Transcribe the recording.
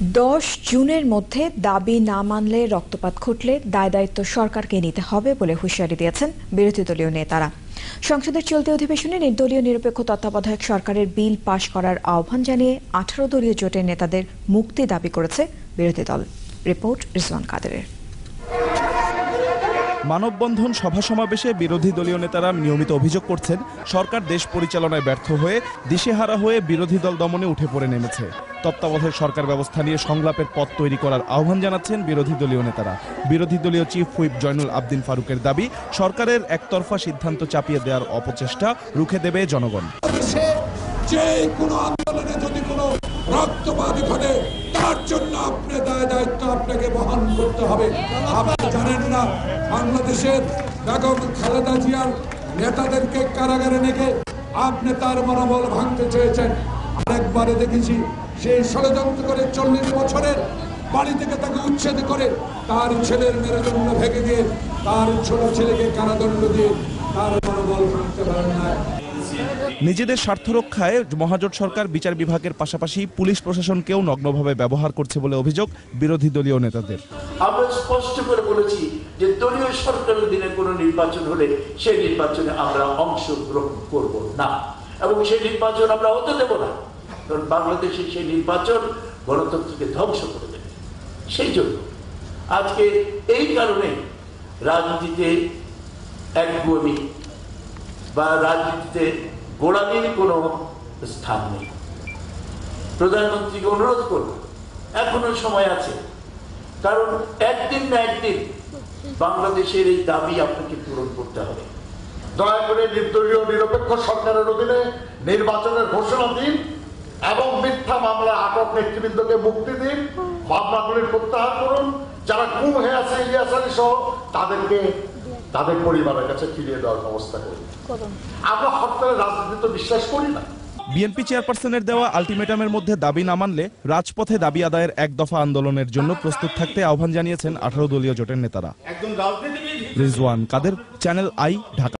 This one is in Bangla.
দশ জুনের মধ্যে দাবি না মানলে রক্তপাত ঘটলে দায় দায়িত্ব সরকারকে নিতে হবে বলে হুঁশিয়ারি দিয়েছেন বিরোধী দলীয় নেতারা। সংসদের চলতি অধিবেশনে নির্দলীয় নিরপেক্ষ তত্ত্বাবধায়ক সরকারের বিল পাশ করার আহ্বান জানিয়ে আঠারো দলীয় জোটের নেতাদের মুক্তি দাবি করেছে বিরোধী দল। রিপোর্ট রিজওয়ান কাদেরের। মানববন্ধন সভা সমাবেশে বিরোধী দলীয় নেতারা নিয়মিত অভিযোগ করছেন, সরকার দেশ পরিচালনায় ব্যর্থ হয়ে দিশেহারা হয়ে বিরোধী দল দমনে উঠে পড়ে নেমেছে। তত্ত্বাবধায়ক সরকার ব্যবস্থা নিয়ে সংলাপের পথ তৈরি করার আহ্বান জানাচ্ছেন বিরোধী দলীয় নেতারা। বিরোধী দলীয় চিফ হুইপ জয়নুল আবদিন ফারুকের দাবি, সরকারের একতরফা সিদ্ধান্ত চাপিয়ে দেওয়ার অপচেষ্টা রুখে দেবে জনগণ। যে কোনো আন্দোলনে যদি কোনো রক্তপাত ঘটে, তার জন্য আপনি দায় দায়িত্ব আপনাকে বহন করতে হবে। আপনি জানেন না, বাংলাদেশের বেগম খালেদা জিয়ার নেতাদেরকে কারাগারে রেখে আপনি তার মনোবল ভাঙতে চেয়েছেন। আরেকবারে দেখেছি সেই ষড়যন্ত্র করে চল্লিশ বছরের বাড়ি থেকে তাকে উচ্ছেদ করে তার ছেলের মেরুদণ্ড ভেঙে দিয়ে তার ছোট ছেলেকে কারাদণ্ড দিয়ে তার মনোবল ভাঙতে পারেন না। নিজেদের স্বার্থ রক্ষায় মহাজোট সরকার বিচার বিভাগের পাশাপাশি পুলিশ প্রশাসনকেও নগ্নভাবে ব্যবহার করছে বলে অভিযোগ বিরোধী দলীয় নেতাদের। আমরা স্পষ্ট করে বলেছি যে দলীয় সরকারের দিনে কোনো নির্বাচন হলে সেই নির্বাচনে আমরা অংশগ্রহণ করব না। এবং সেই নির্বাচন আমরা হতে দেব না। কারণ বাংলাদেশে সেই নির্বাচন গণতন্ত্রকে ধ্বংস করে দেবে। সেই জন্য আজকে এই কারণে রাজনীতিতে একগুমি বা রাজনীতিতে গোড়ামির কোনো স্থান নেই। প্রধানমন্ত্রীকে অনুরোধ করব, এখনও সময় আছে। কারণ একদিন না একদিন বাংলাদেশের এই দাবি আপনাকে পূরণ করতে হবে। দয়া করে নির্দলীয় নিরপেক্ষ সরকারের অধীনে নির্বাচনের ঘোষণা দিন। এবং মিথ্যা মামলা আটক নেতৃবৃন্দকে মুক্তি দিন। মামলাগুলি প্রত্যাহার করুন। যারা গুম হয়ে আছে ইলিয়াস আলী সহ তাদেরকে তাদের পরিবারের কাছে ফিরিয়ে দেওয়ার ব্যবস্থা করুন। আমরা হরতালের রাজনীতি তো বিশ্বাস করি না। বিএনপি চেয়ারপারসনের দেওয়া আলটিমেটামের মধ্যে দাবি না মানলে রাজপথে দাবি আদায়ের এক দফা আন্দোলনের জন্য প্রস্তুত থাকতে আহ্বান জানিয়েছেন আঠারো দলীয় জোটের নেতারা। Rizwan Kader channel I Dhaka.